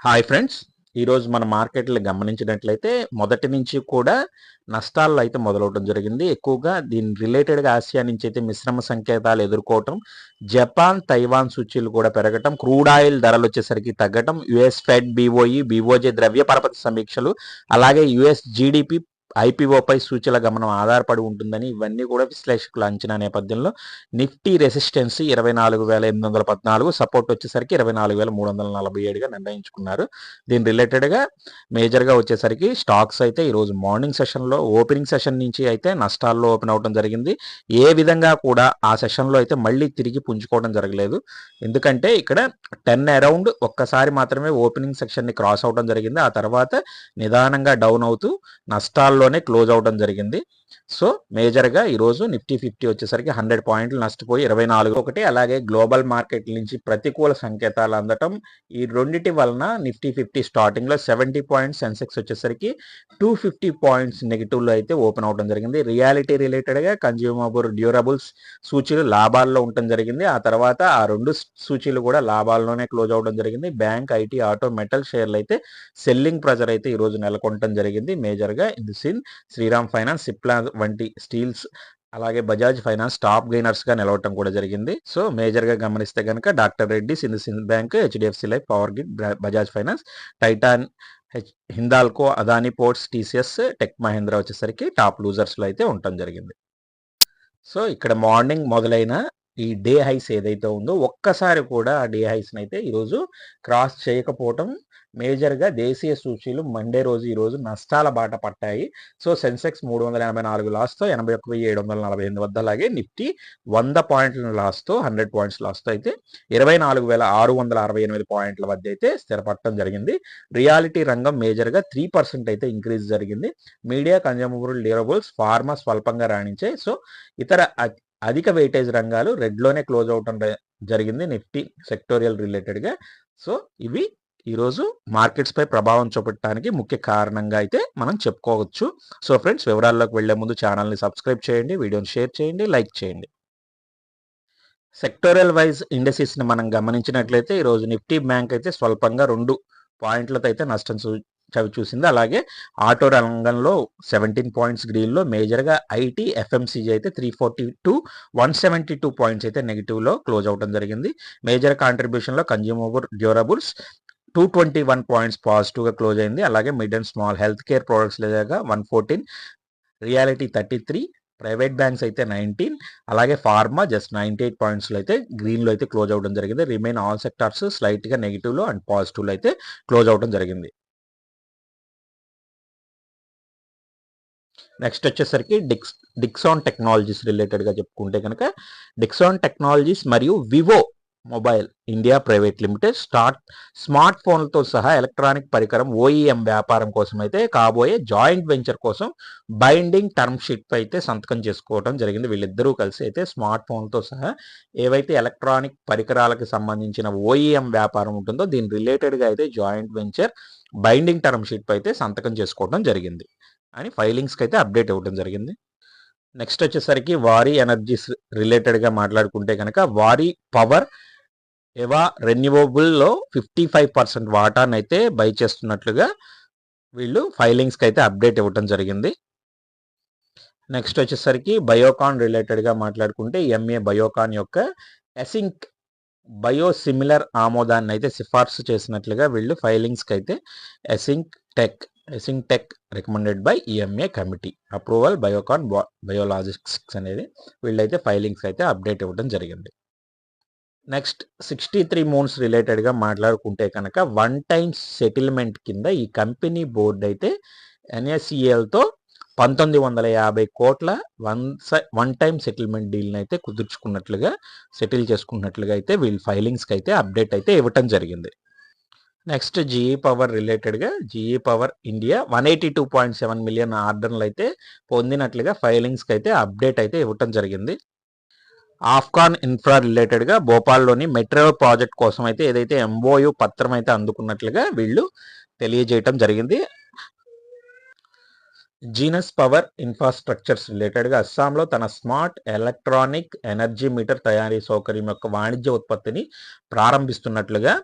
Hi friends ఈరోజు మన మార్కెట్లు గమనించినట్లయితే మొదటి నుంచి కూడా నష్టాల్లో అయితే మొదలవడం జరిగింది. ఎక్కువగా దీని రిలేటెడ్గా ఆసియా నుంచి అయితే మిశ్రమ సంకేతాలు ఎదుర్కోవటం జపాన్ తైవాన్ సూచీలు కూడా పెరగటం క్రూడ్ ఆయిల్ ధరలు వచ్చేసరికి తగ్గటం యుఎస్ ఫెడ్ బీఓఈ బీఓజే ద్రవ్య పరపతి సమీక్షలు అలాగే యుఎస్ జీడిపి ఐపీఓపై సూచీల గమనం ఆధారపడి ఉంటుందని ఇవన్నీ కూడా విశ్లేషకుల అంచనా నేపథ్యంలో నిఫ్టీ రెసిస్టెన్స్ ఇరవై నాలుగు వేల ఎనిమిది వందల పద్నాలుగు సపోర్ట్ వచ్చేసరికి ఇరవై నాలుగు వేల మూడు వందల నలభై ఏడుగా నిర్ణయించుకున్నారు. దీని రిలేటెడ్గా మేజర్గా వచ్చేసరికి స్టాక్స్ అయితే ఈరోజు మార్నింగ్ సెషన్లో ఓపెనింగ్ సెషన్ నుంచి అయితే నష్టాల్లో ఓపెన్ అవడం జరిగింది. ఏ విధంగా కూడా ఆ సెషన్లో అయితే మళ్ళీ తిరిగి పుంజుకోవడం జరగలేదు. ఎందుకంటే ఇక్కడ టెన్ అరౌండ్ ఒక్కసారి మాత్రమే ఓపెనింగ్ సెక్షన్ని క్రాస్ అవడం జరిగింది. ఆ తర్వాత నిదానంగా డౌన్ అవుతూ నష్టాల్లో లోనే క్లోజ్ అవడం జరిగింది. సో మేజర్గా ఈరోజు నిఫ్టీ ఫిఫ్టీ వచ్చేసరికి హండ్రెడ్ పాయింట్లు నష్టపోయి ఇరవై నాలుగు ఒకటి అలాగే గ్లోబల్ మార్కెట్ నుంచి ప్రతికూల సంకేతాలు అందటం ఈ రెండింటి వలన నిఫ్టీ ఫిఫ్టీ స్టార్టింగ్లో సెవెంటీ పాయింట్స్ సెన్సెక్స్ వచ్చేసరికి టూ ఫిఫ్టీ పాయింట్స్ నెగిటివ్లో అయితే ఓపెన్ అవడం జరిగింది. రియాలిటీ రిలేటెడ్గా కన్జ్యూమబుల్ డ్యూరబుల్స్ సూచీలు లాభాల్లో ఉండటం జరిగింది. ఆ తర్వాత ఆ రెండు సూచీలు కూడా లాభాల్లోనే క్లోజ్ అవడం జరిగింది. బ్యాంక్ ఐటీ ఆటో మెటల్ షేర్లు అయితే సెల్లింగ్ ప్రెజర్ అయితే ఈరోజు రోజు నెలకొనడం జరిగింది. మేజర్గా ఇన్ సిన్ శ్రీరామ్ ఫైనాన్స్ సిప్లా వంటి స్టీల్స్ అలాగే బజాజ్ ఫైనాన్స్ టాప్ గెయినర్స్గా నిలవటం కూడా జరిగింది. సో మేజర్గా గమనిస్తే కనుక doctor Reddy Sindhu Sindh bank HDFC life power grid Bajaj finance Titan H Hindalco Adani ports TCS tech Mahindra వచ్చేసరికి టాప్ లూజర్స్లో అయితే ఉండటం జరిగింది. సో ఇక్కడ మార్నింగ్ మొదలైన ఈ డే హైస్ ఏదైతే ఉందో ఒక్కసారి కూడా ఆ డే హైస్ అయితే ఈరోజు క్రాస్ చేయకపోవటం మేజర్గా దేశీయ సూచీలు మండే రోజు ఈరోజు నష్టాల బాట పట్టాయి. సో సెన్సెక్స్ మూడు వందల ఎనభై నాలుగు లాస్తో ఎనభై ఒక్క వెయ్యి ఏడు వందల నలభై ఎనిమిది వద్ద అలాగే నిఫ్టీ వంద పాయింట్ల లాస్తో హండ్రెడ్ పాయింట్స్ లాస్తో అయితే ఇరవై నాలుగు వేల ఆరు వందల అరవై ఎనిమిది పాయింట్ల వద్ద అయితే స్థిరపడటం జరిగింది. రియాలిటీ రంగం మేజర్గా త్రీ పర్సెంట్ అయితే ఇంక్రీజ్ జరిగింది. మీడియా కన్జ్యూమబుల్ డ్యూరబుల్స్ ఫార్మా స్వల్పంగా రాణించాయి సో ఇతర అధిక వెయిటేజ్ రంగాలు రెడ్లోనే క్లోజ్ అవటం జరిగింది నిఫ్టీ సెక్టోరియల్ రిలేటెడ్గా. సో ఇవి ఈరోజు మార్కెట్స్ పై ప్రభావం చూపట్టడానికి ముఖ్య కారణంగా అయితే మనం చెప్పుకోవచ్చు. సో ఫ్రెండ్స్ వివరాల్లోకి వెళ్ళే ముందు ఛానల్ని సబ్స్క్రైబ్ చేయండి వీడియోని షేర్ చేయండి లైక్ చేయండి. సెక్టోరల్ వైజ్ ఇండస్ట్రీస్ని మనం గమనించినట్లయితే ఈరోజు నిఫ్టీ బ్యాంక్ అయితే స్వల్పంగా రెండు పాయింట్లతో అయితే నష్టం చవి చూసింది. అలాగే ఆటో రంగంలో సెవెంటీన్ పాయింట్స్ గ్రీన్లో మేజర్గా ఐటీ ఎఫ్ఎంసీజీ అయితే three forty two one seventy two points అయితే నెగిటివ్లో క్లోజ్ అవడం జరిగింది. Major కాంట్రిబ్యూషన్లో consumable durables two twenty one points పాజిటివ్గా క్లోజ్ అయింది. అలాగే mid and small health care products లేదా one fourteen reality thirty three private banks అయితే నైన్టీన్ అలాగే ఫార్మా జస్ట్ నైంటీ ఎయిట్ పాయింట్స్లో అయితే గ్రీన్లో అయితే క్లోజ్ అవ్వడం జరిగింది. రిమైన్ ఆల్ సెక్టార్స్ స్లైట్గా నెగిటివ్లో అండ్ పాజిటివ్లో అయితే క్లోజ్ అవ్వడం జరిగింది. నెక్స్ట్ వచ్చేసరికి డిక్స్ డిక్సాన్ టెక్నాలజీస్ రిలేటెడ్గా చెప్పుకుంటే కనుక డిక్సాన్ టెక్నాలజీస్ మరియు Vivo mobile India private limited start smart ఫోన్లతో సహా ఎలక్ట్రానిక్ పరికరం ఓఈఎం వ్యాపారం కోసం అయితే కాబోయే జాయింట్ వెంచర్ కోసం బైండింగ్ టర్మ్ షీట్ అయితే సంతకం చేసుకోవడం జరిగింది. వీళ్ళిద్దరూ కలిసి అయితే స్మార్ట్ ఫోన్లతో సహా ఏవైతే ఎలక్ట్రానిక్ పరికరాలకు సంబంధించిన ఓఈఎం వ్యాపారం ఉంటుందో దీని రిలేటెడ్గా అయితే joint venture binding term sheet అయితే సంతకం చేసుకోవడం జరిగింది. అని ఫైలింగ్స్కి అయితే అప్డేట్ ఇవ్వడం జరిగింది. నెక్స్ట్ వచ్చేసరికి వారి ఎనర్జీస్ రిలేటెడ్గా మాట్లాడుకుంటే కనుక వారి పవర్ ఎవా రెన్యూవబుల్లో ఫిఫ్టీ ఫైవ్ పర్సెంట్ వాటాను అయితే బై చేస్తున్నట్లుగా వీళ్ళు ఫైలింగ్స్కి అయితే అప్డేట్ ఇవ్వటం జరిగింది. నెక్స్ట్ వచ్చేసరికి బయోకాన్ రిలేటెడ్గా మాట్లాడుకుంటే ఎంఏ బయోకాన్ యొక్క ఎసింక్ బయోసిమిలర్ ఆమోదాన్ని అయితే సిఫార్సు చేసినట్లుగా వీళ్ళు ఫైలింగ్స్కి అయితే ఎసింక్ tech ఎసింక్ tech recommended by EMA committee. Approval Biocon biologics అనేది వీళ్ళైతే ఫైలింగ్స్ అయితే అప్డేట్ ఇవ్వడం జరిగింది. నెక్స్ట్ సిక్స్టీ త్రీ మూన్స్ రిలేటెడ్గా మాట్లాడుకుంటే కనుక వన్ టైం సెటిల్మెంట్ కింద ఈ కంపెనీ బోర్డు అయితే ఎన్ఎస్ఈఎల్తో పంతొమ్మిది వందల యాభై కోట్ల వన్ వన్ టైం సెటిల్మెంట్ డీల్ని అయితే కుదుర్చుకున్నట్లుగా సెటిల్ చేసుకున్నట్లుగా అయితే వీళ్ళు ఫైలింగ్స్కి అయితే అప్డేట్ అయితే ఇవ్వటం జరిగింది. నెక్స్ట్ జీఈ పవర్ రిలేటెడ్గా GE power India one eighty two point seven million ఆర్డర్లు అయితే పొందినట్లుగా ఫైలింగ్స్కి అయితే అప్డేట్ అయితే ఇవ్వటం జరిగింది. ఆఫ్ఘాన్ ఇన్ఫ్రా రిలేటెడ్గా భోపాల్లోని మెట్రో ప్రాజెక్ట్ కోసం అయితే ఏదైతే ఎంఓయు పత్రం అయితే అందుకున్నట్లుగా వీళ్ళు తెలియజేయటం జరిగింది. జీనస్ పవర్ ఇన్ఫ్రాస్ట్రక్చర్స్ రిలేటెడ్గా అస్సాంలో తన స్మార్ట్ ఎలక్ట్రానిక్ ఎనర్జీ మీటర్ తయారీ సౌకర్యం యొక్క వాణిజ్య ఉత్పత్తిని ప్రారంభిస్తున్నట్లుగా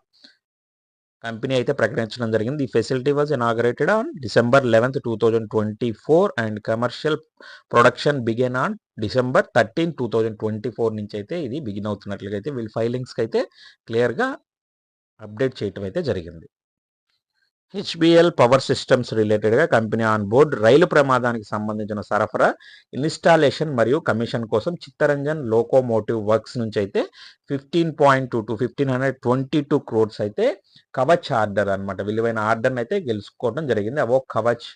కంపెనీ అయితే ప్రకటించడం జరిగింది. ఈ facility was inaugurated on December eleventh two thousand twenty four and commercial production begin on December thirteen two thousand twenty four నుంచి అయితే ఇది బిగిన్ అవుతున్నట్లుగా అయితే వీళ్ళ ఫైలింగ్స్కి అయితే క్లియర్గా అప్డేట్ చేయటం అయితే జరిగింది. హెచ్బిఎల్ పవర్ సిస్టమ్స్ రిలేటెడ్గా కంపెనీ ఆన్ బోర్డ్ రైలు ప్రమాదానికి సంబంధించిన సరఫరా ఇన్స్టాలేషన్ మరియు కమిషన్ కోసం చిత్తరంజన్ లోకోమోటివ్ వర్క్స్ నుంచి అయితే fifteen point two two fifteen hundred twenty two crores అయితే కవచ్ ఆర్డర్ అనమాట విలువైన ఆర్డర్ని అయితే గెలుచుకోవడం జరిగింది. అవో కవచ్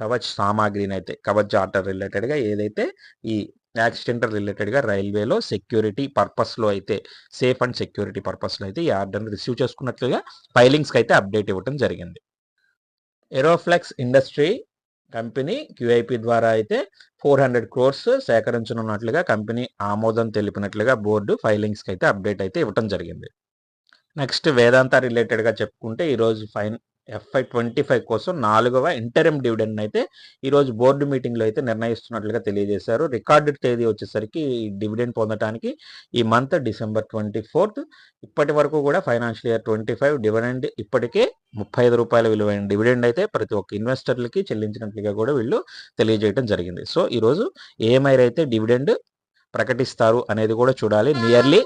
కవచ్ సామాగ్రిని అయితే కవచ్ ఆర్డర్ రిలేటెడ్గా ఏదైతే ఈ యాక్సిడెంట్ రిలేటెడ్గా రైల్వేలో సెక్యూరిటీ పర్పస్లో అయితే సేఫ్ అండ్ సెక్యూరిటీ పర్పస్లో అయితే ఈ ఆర్డర్ని రిసీవ్ చేసుకున్నట్లుగా ఫైలింగ్స్కి అయితే అప్డేట్ ఇవ్వడం జరిగింది. ఎరోఫ్లెక్స్ ఇండస్ట్రీ కంపెనీ క్యూఐపి ద్వారా అయితే ఫోర్ హండ్రెడ్ క్రోర్స్ సేకరించనున్నట్లుగా కంపెనీ ఆమోదం తెలిపినట్లుగా బోర్డు ఫైలింగ్స్కి అయితే అప్డేట్ అయితే ఇవ్వటం జరిగింది. నెక్స్ట్ వేదాంత రిలేటెడ్గా చెప్పుకుంటే ఈరోజు ఫైన్ ఎఫ్ఐ ట్వంటీ ఫైవ్ కోసం నాలుగవ ఇంటరిమ్ డివిడెండ్ అయితే ఈరోజు బోర్డు మీటింగ్లో అయితే నిర్ణయిస్తున్నట్లుగా తెలియజేశారు. రికార్డు తేదీ వచ్చేసరికి ఈ డివిడెండ్ పొందడానికి ఈ మంత్ డిసెంబర్ ట్వంటీ ఫోర్త్ ఇప్పటి వరకు కూడా financial year twenty five dividend ఇప్పటికే ముప్పై ఐదు రూపాయల విలువైన డివిడెండ్ అయితే ప్రతి ఒక్క ఇన్వెస్టర్లకి చెల్లించినట్లుగా కూడా వీళ్ళు తెలియజేయడం జరిగింది. సో ఈరోజు ఏఎంఐ అయితే డివిడెండ్ ప్రకటిస్తారు అనేది కూడా చూడాలి. Nearly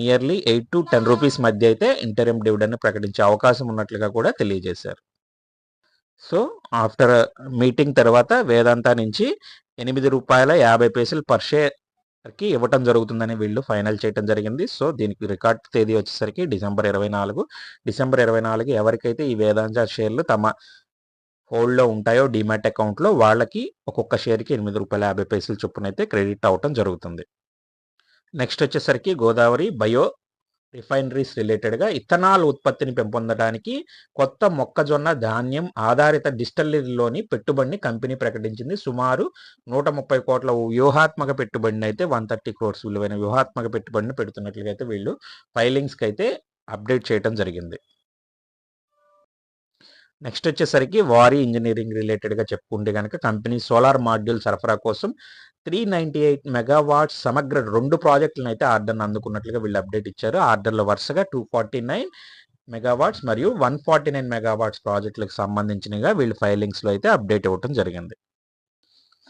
nearly eight to ten rupees మధ్య అయితే ఇంటరిమ్ డివిడెండ్ ప్రకటించే అవకాశం ఉన్నట్లుగా కూడా తెలియజేశారు. సో ఆఫ్టర్ మీటింగ్ తర్వాత వేదాంత నుంచి ఎనిమిది రూపాయల యాభై పైసలు పర్ షేర్కి ఇవ్వటం జరుగుతుందని వీళ్ళు ఫైనల్ చేయడం జరిగింది. సో దీనికి రికార్డ్ తేదీ వచ్చేసరికి డిసెంబర్ ఇరవై నాలుగు. డిసెంబర్ ఇరవై నాలుగు ఎవరికైతే ఈ వేదాంత షేర్లు తమ హోల్డ్లో ఉంటాయో డిమాట్ అకౌంట్లో వాళ్ళకి ఒక్కొక్క షేర్కి ఎనిమిది రూపాయల యాభై పైసలు చొప్పున అయితే క్రెడిట్ అవ్వటం జరుగుతుంది. నెక్స్ట్ వచ్చేసరికి గోదావరి బయో రిఫైనరీస్ రిలేటెడ్గా ఇథనాల్ ఉత్పత్తిని పెంపొందడానికి కొత్త మొక్కజొన్న ధాన్యం ఆధారిత డిస్టల్లరీలోని పెట్టుబడిని కంపెనీ ప్రకటించింది. సుమారు నూట ముప్పై కోట్ల వ్యూహాత్మక పెట్టుబడిని అయితే వన్ థర్టీ క్రోర్స్ విలువైన వ్యూహాత్మక పెట్టుబడిని పెడుతున్నట్లుగా అయితే వీళ్ళు ఫైలింగ్స్కి అయితే అప్డేట్ చేయడం జరిగింది. నెక్స్ట్ వచ్చేసరికి వారీ ఇంజనీరింగ్ రిలేటెడ్గా చెప్పుకుంటే కనుక కంపెనీ సోలార్ మాడ్యూల్ సరఫరా కోసం త్రీ నైంటీ ఎయిట్ మెగావాట్ సమగ్ర రెండు ప్రాజెక్టులను అయితే ఆర్డర్ని అందుకున్నట్లుగా వీళ్ళు అప్డేట్ ఇచ్చారు. ఆర్డర్లో వరుసగా టూ ఫార్టీ నైన్ మెగావాట్స్ మరియు వన్ ఫార్టీ నైన్ మెగావాట్స్ ప్రాజెక్టులకు సంబంధించినగా వీళ్ళు ఫైలింగ్స్లో అయితే అప్డేట్ ఇవ్వటం జరిగింది.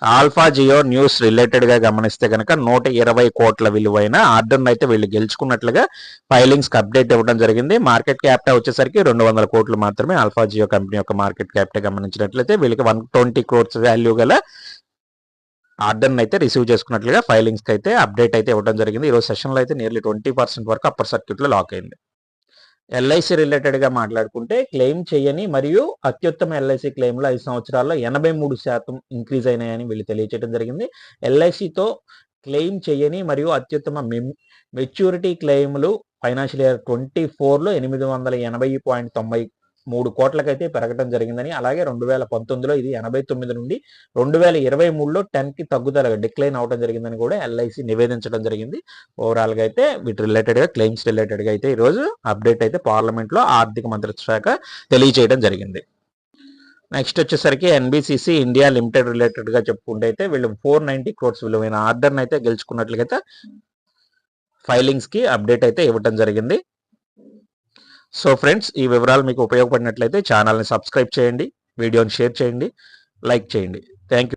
ఆల్ఫా జియో న్యూస్ రిలేటెడ్గా గమనిస్తే కనుక నూట ఇరవై కోట్ల విలువైన ఆర్డర్ను అయితే వీళ్ళు గెలుచుకున్నట్లుగా ఫైలింగ్స్కి అప్డేట్ ఇవ్వడం జరిగింది. మార్కెట్ క్యాపిటా వచ్చేసరికి రెండు వందల కోట్లు మాత్రమే ఆల్ఫా జియో కంపెనీ యొక్క మార్కెట్ క్యాపిటా గమనించినట్లయితే వీళ్ళకి వన్ ట్వంటీ క్రోర్స్ వాల్యూ గల ఆర్డర్ని అయితే రిసీవ్ చేసుకున్నట్లుగా ఫైలింగ్స్కి అయితే అప్డేట్ అయితే ఇవ్వడం జరిగింది. ఈరోజు సెషన్లో అయితే నియర్లీ ట్వంటీ పర్సెంట్ వరకు అప్పర్ సర్క్యూట్లో లాక్ అయింది. ఎల్ఐసి రిలేటెడ్గా మాట్లాడుకుంటే క్లెయిమ్ చేయని మరియు అత్యుత్తమ ఎల్ఐసి క్లెయిమ్లు ఐదు సంవత్సరాల్లో ఎనభై మూడు శాతం ఇంక్రీజ్ అయినాయని వీళ్ళు తెలియచేయడం జరిగింది. ఎల్ఐసితో క్లెయిమ్ చేయని మరియు అత్యుత్తమ మెచ్యూరిటీ క్లెయిమ్లు ఫైనాన్షియల్ ఇయర్ ట్వంటీ ఫోర్లో ఎనిమిది వందల ఎనభై పాయింట్ తొంభై మూడు కోట్లకైతే పెరగడం జరిగిందని అలాగే రెండు వేల పంతొమ్మిదిలో ఇది ఎనభై తొమ్మిది నుండి రెండు వేల ఇరవై మూడులో టెన్కి తగ్గుదల డిక్లైన్ అవడం జరిగిందని కూడా ఎల్ఐసి నివేదించడం జరిగింది. ఓవరాల్గా అయితే వీటి రిలేటెడ్గా క్లెయిమ్స్ రిలేటెడ్గా అయితే ఈరోజు అప్డేట్ అయితే పార్లమెంట్లో ఆర్థిక మంత్రిత్వ శాఖ తెలియజేయడం జరిగింది. నెక్స్ట్ వచ్చేసరికి ఎన్బిసిసి ఇండియా లిమిటెడ్ రిలేటెడ్గా చెప్పుకుంటే అయితే వీళ్ళు ఫోర్ నైంటీ క్రోర్స్ విలువైన ఆర్డర్ని అయితే గెలుచుకున్నట్లయితే ఫైలింగ్స్కి అప్డేట్ అయితే ఇవ్వడం జరిగింది. సో ఫ్రెండ్స్ ఈ వివరాలు మీకు ఉపయోగపడినట్లయితే ఛానల్ని సబ్స్క్రైబ్ చేయండి వీడియోని షేర్ చేయండి లైక్ చేయండి. థ్యాంక్